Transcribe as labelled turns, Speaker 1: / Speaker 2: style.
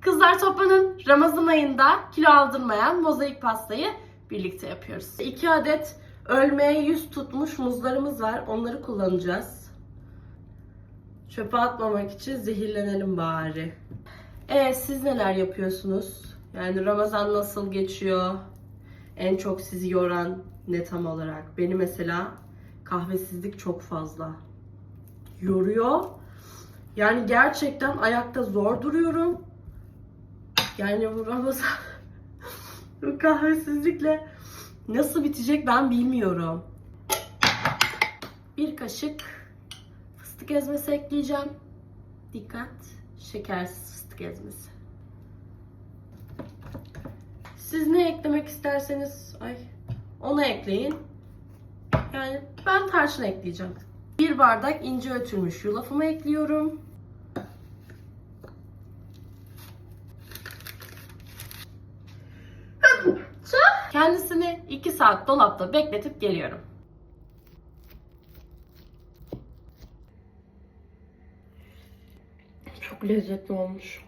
Speaker 1: Kızlar toplanın. Ramazan ayında kilo aldırmayan mozaik pastayı birlikte yapıyoruz. 2 adet ölmeye yüz tutmuş muzlarımız var. Onları kullanacağız. Çöpe atmamak için zehirlenelim bari. Evet siz neler yapıyorsunuz? Yani Ramazan nasıl geçiyor? En çok sizi yoran ne tam olarak? Beni mesela kahvesizlik çok fazla yoruyor. Yani gerçekten ayakta zor duruyorum. Yani bu Ramazan bu kahvesizlikle nasıl bitecek ben bilmiyorum. Bir kaşık fıstık ezmesi ekleyeceğim. Dikkat, şekersiz fıstık ezmesi. Siz ne eklemek isterseniz ay onu ekleyin. Yani ben tarçın ekleyeceğim. Bir bardak ince ötülmüş yulafımı ekliyorum. Kendisini 2 saat dolapta bekletip geliyorum. Çok lezzetli olmuş.